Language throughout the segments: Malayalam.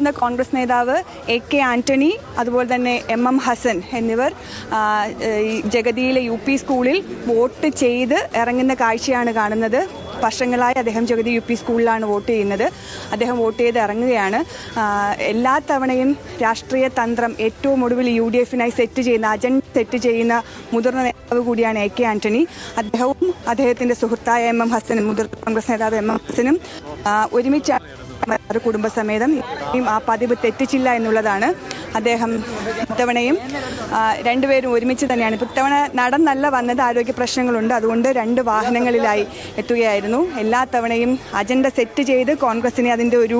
ഇന്ന് കോൺഗ്രസ് നേതാവ് എ കെ ആന്റണി അതുപോലെ തന്നെ എം എം ഹസൻ എന്നിവർ ജഗതിയിലെ യു പി സ്കൂളിൽ വോട്ട് ചെയ്ത് ഇറങ്ങുന്ന കാഴ്ചയാണ് കാണുന്നത്. വർഷങ്ങളായി അദ്ദേഹം ജഗതി യു പി സ്കൂളിലാണ് വോട്ട് ചെയ്യുന്നത്. അദ്ദേഹം വോട്ട് ചെയ്ത് ഇറങ്ങുകയാണ്. എല്ലാ തവണയും രാഷ്ട്രീയ തന്ത്രം ഏറ്റവും ഒടുവിൽ യു ഡി എഫിനായി സെറ്റ് ചെയ്യുന്ന അജണ്ട സെറ്റ് ചെയ്യുന്ന മുതിർന്ന നേതാവ് കൂടിയാണ് എ കെ ആന്റണി. അദ്ദേഹവും അദ്ദേഹത്തിന്റെ സുഹൃത്തായ എം എം ഹസനും മുതിർന്ന കോൺഗ്രസ് നേതാവ് എം എം ഹസനും ഒരുമിച്ചാണ് ഒരുമിച്ച് ഒരു കുടുംബസമേതം ആ പതിവ് തെറ്റിച്ചില്ല എന്നുള്ളതാണ് അദ്ദേഹം ഇത്തവണയും രണ്ടുപേരും ഒരുമിച്ച് തന്നെയാണ്. ഇപ്പോൾ ഇത്തവണ നടന്നല്ല വന്നത് ആരോഗ്യ പ്രശ്നങ്ങളുണ്ട്. അതുകൊണ്ട് രണ്ട് വാഹനങ്ങളിലായി എത്തുകയായിരുന്നു. എല്ലാ തവണയും അജണ്ട സെറ്റ് ചെയ്ത് കോൺഗ്രസിനെ അതിന്റെ ഒരു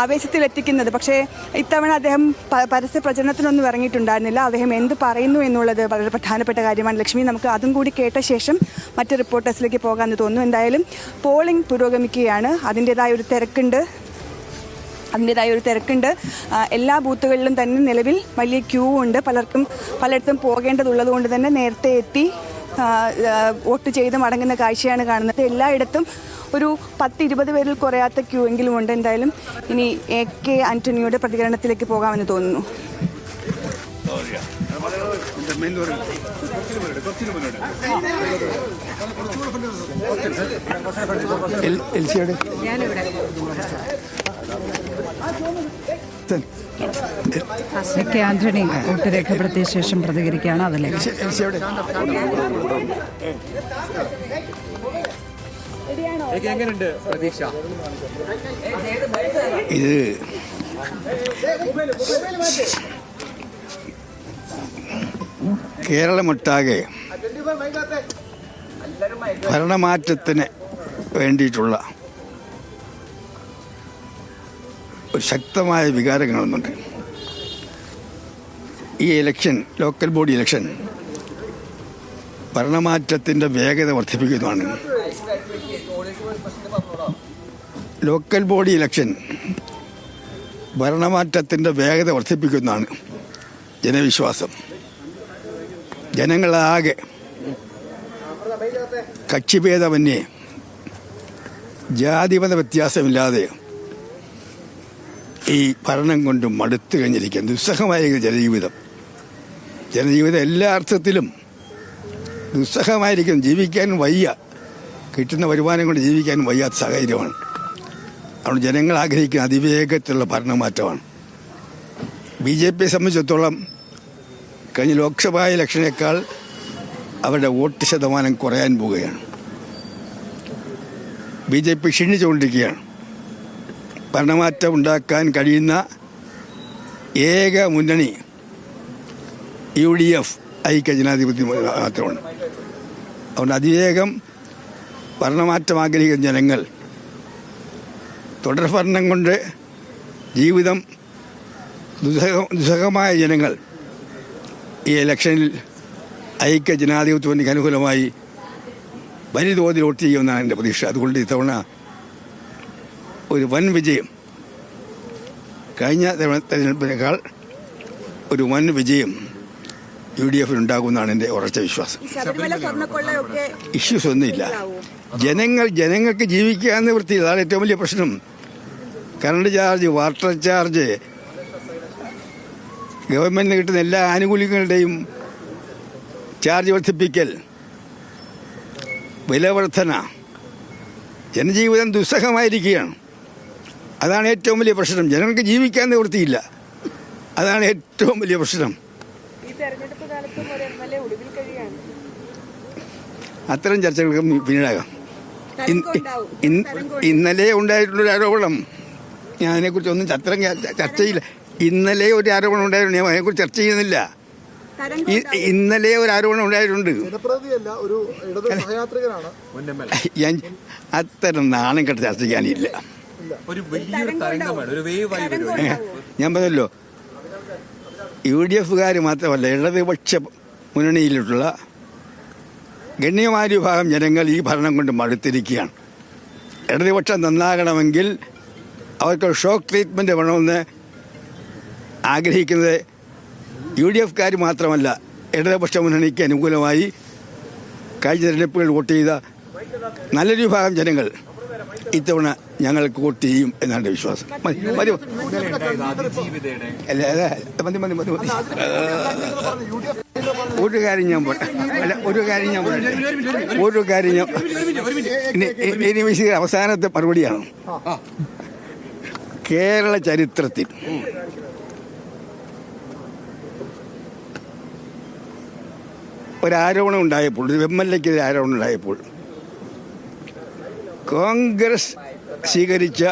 ആവേശത്തിലെത്തിക്കുന്നത്. പക്ഷേ ഇത്തവണ അദ്ദേഹം പരസ്യ പ്രചരണത്തിനൊന്നും ഇറങ്ങിയിട്ടുണ്ടായിരുന്നില്ല. അദ്ദേഹം എന്ത് പറയുന്നു എന്നുള്ളത് വളരെ പ്രധാനപ്പെട്ട കാര്യമാണ്. ലക്ഷ്മി നമുക്ക് അതും കൂടി കേട്ട ശേഷം മറ്റ് റിപ്പോർട്ടേഴ്സിലേക്ക് പോകാമെന്ന് തോന്നുന്നു. എന്തായാലും പോളിംഗ് പുരോഗമിക്കുകയാണ്. അതിന്റേതായ ഒരു തിരക്കുണ്ട്. അതിന്റെതായ ഒരു തിരക്കുണ്ട്. എല്ലാ ബൂത്തുകളിലും തന്നെ നിലവിൽ വലിയ ക്യൂ ഉണ്ട്. പലർക്കും പലയിടത്തും പോകേണ്ടതുള്ളത് കൊണ്ട് തന്നെ നേരത്തെ എത്തി വോട്ട് ചെയ്ത് മടങ്ങുന്ന കാഴ്ചയാണ് കാണുന്നത്. എല്ലായിടത്തും ഒരു പത്ത് ഇരുപത് പേരിൽ കുറയാത്ത ക്യൂ എങ്കിലും ഉണ്ട്. എന്തായാലും ഇനി എ കെ ആന്റണിയുടെ പ്രതികരണത്തിലേക്ക് പോകാമെന്ന് തോന്നുന്നു. എൽസിയുടെ? കെ ആന്റണി വോട്ട് രേഖപ്പെടുത്തിയ ശേഷം പ്രതികരിക്കുകയാണ് അതിലെ ഇത് കേരളമൊട്ടാകെ ഭരണമാറ്റത്തിന് വേണ്ടിയിട്ടുള്ള ഒരു ശക്തമായ വികാരം കാണുന്നുണ്ട് ഈ ഇലക്ഷൻ ലോക്കൽ ബോഡി ഇലക്ഷൻ ഭരണമാറ്റത്തിന്റെ വേഗത വർദ്ധിപ്പിക്കുന്നതാണ്. ലോക്കൽ ബോഡി ഇലക്ഷൻ ഭരണമാറ്റത്തിന്റെ വേഗത വർദ്ധിപ്പിക്കുന്നതാണ് ജനവിശ്വാസം. ജനങ്ങളാകെ കക്ഷിഭേദമന്യേ ജാതിമത വ്യത്യാസമില്ലാതെ ഈ ഭരണം കൊണ്ട് മടുത്തു കഴിഞ്ഞിരിക്കുകയാണ്. ദുസ്സഹമായ ജനജീവിതം. ജനജീവിതം എല്ലാ അർത്ഥത്തിലും ദുസ്സഹമായിരിക്കും ജീവിക്കാൻ വയ്യ. കിട്ടുന്ന വരുമാനം കൊണ്ട് ജീവിക്കാൻ വയ്യാത്ത സാഹചര്യമാണ്. അതുകൊണ്ട് ജനങ്ങൾ ആഗ്രഹിക്കുന്ന അതിവേഗത്തിലുള്ള ഭരണമാറ്റമാണ്. ബി ജെ പിയെ സംബന്ധിച്ചിടത്തോളം കഴിഞ്ഞ ലോക്സഭാ ഇലക്ഷനേക്കാൾ അവരുടെ വോട്ട് ശതമാനം കുറയാൻ പോവുകയാണ്. ബി ജെ പി ക്ഷീണിച്ചുകൊണ്ടിരിക്കുകയാണ്. ഭരണമാറ്റം ഉണ്ടാക്കാൻ കഴിയുന്ന ഏക മുന്നണി യു ഡി എഫ് ഐക്യ ജനാധിപത്യ മാത്രമാണ്. അതുകൊണ്ട് അതിവേഗം ഭരണമാറ്റം ആഗ്രഹിക്കുന്ന ജനങ്ങൾ തുടർഭരണം കൊണ്ട് ജീവിതം ദുസ്സഹ ദുസ്സഹമായ ജനങ്ങൾ ഈ ഇലക്ഷനിൽ ഐക്യ ജനാധിപത്യ മുന്നണിക്ക് അനുകൂലമായി വലിയ തോതിൽ വോട്ട് ചെയ്യുമെന്നാണ് എന്റെ പ്രതീക്ഷ. അതുകൊണ്ട് ഇത്തവണ ഒരു വൻ വിജയം കഴിഞ്ഞ തെരഞ്ഞെടുപ്പിനേക്കാൾ ഒരു വൻ വിജയം യു ഡി എഫിൽ ഉണ്ടാകുമെന്നാണ് എന്റെ ഉറച്ച വിശ്വാസം. ഇഷ്യൂസ് ഒന്നുമില്ല ജനങ്ങൾ ജനങ്ങൾക്ക് ജീവിക്കുക എന്ന വൃത്തി അതാണ് ഏറ്റവും വലിയ പ്രശ്നം. കറണ്ട് ചാർജ് വാട്ടർ ചാർജ് ഗവൺമെന്റിന് കിട്ടുന്ന എല്ലാ ആനുകൂല്യങ്ങളുടെയും ചാർജ് വർദ്ധിപ്പിക്കൽ വിലവർദ്ധന ജനജീവിതം ദുസ്സഹമായിരിക്കുകയാണ്. അതാണ് ഏറ്റവും വലിയ പ്രശ്നം. ജനങ്ങൾക്ക് ജീവിക്കാൻ നിവൃത്തിയില്ല. അതാണ് ഏറ്റവും വലിയ പ്രശ്നം. അത്തരം ചർച്ചകൾക്ക് പിന്നീടാകാം. ഇന്നലെ ഉണ്ടായിട്ടുള്ള ഇന്നലെ ഉണ്ടായിട്ടുള്ളൊരു ആരോപണം. ഞാൻ അതിനെക്കുറിച്ച് ഒന്നും അത്തരം ച- ചർച്ചയില്ല. ഇന്നലെ ഒരു ആരോപണം ഉണ്ടായിരുന്നു. ഞാൻ അതിനെക്കുറിച്ച് ചർച്ച ചെയ്യുന്നില്ല. ഇന്നലെ ഒരു ആരോപണം ഉണ്ടായിട്ടുണ്ട്. ഞാൻ അത്തരം നാണം കെട്ട ചർച്ച ചെയ്യാനില്ല. ഒരു വലിയൊരു തരംഗമാണ് ഒരു വേവായി വരും. ഏ, ഞാൻ പറഞ്ഞല്ലോ യു ഡി എഫുകാർ മാത്രമല്ല ഇടതുപക്ഷ മുന്നണിയിലുള്ള ഗണ്യമായ വിഭാഗം ജനങ്ങൾ ഈ ഭരണം കൊണ്ട് മടുത്തിരിക്കുകയാണ്. ഇടതുപക്ഷം നന്നാകണമെങ്കിൽ അവർക്ക് ഷോക്ക് ട്രീറ്റ്മെന്റ് വേണമെന്ന് ആഗ്രഹിക്കുന്നത് യു ഡി എഫ്കാർ മാത്രമല്ല ഇടതുപക്ഷ മുന്നണിക്ക് അനുകൂലമായി കഴിഞ്ഞ തിരഞ്ഞെടുപ്പുകൾ വോട്ട് ചെയ്ത നല്ലൊരു വിഭാഗം ജനങ്ങൾ ഇത്തവണ ഞങ്ങൾക്ക് വോട്ട് ചെയ്യും എന്നാണ് എന്റെ വിശ്വാസം. മതി മതി മതി. മതി ഒരു കാര്യം ഞാൻ പറ അല്ല ഒരു കാര്യം ഞാൻ പറയട്ടെ ഒരു കാര്യം ഞാൻ ഇനി വിശദ അവസാനത്തെ മറുപടിയാണ്. കേരള ചരിത്രത്തിൽ ഒരാരോപണം ഉണ്ടായപ്പോൾ ഒരു എം എൽ എക്കെതിരെ ആരോപണം ഉണ്ടായപ്പോൾ കോൺഗ്രസ് സ്വീകരിച്ച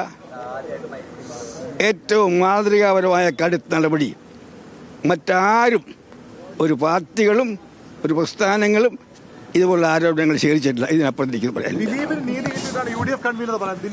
ഏറ്റവും മാതൃകാപരമായ കടുത്ത നടപടി മറ്റാരും ഒരു പാർട്ടികളും ഒരു പ്രസ്ഥാനങ്ങളും ഇതുപോലുള്ള ആരോപണങ്ങൾ ശേഖരിച്ചിട്ടില്ല. ഇതിനപ്പുറത്തേക്ക് പറയാൻ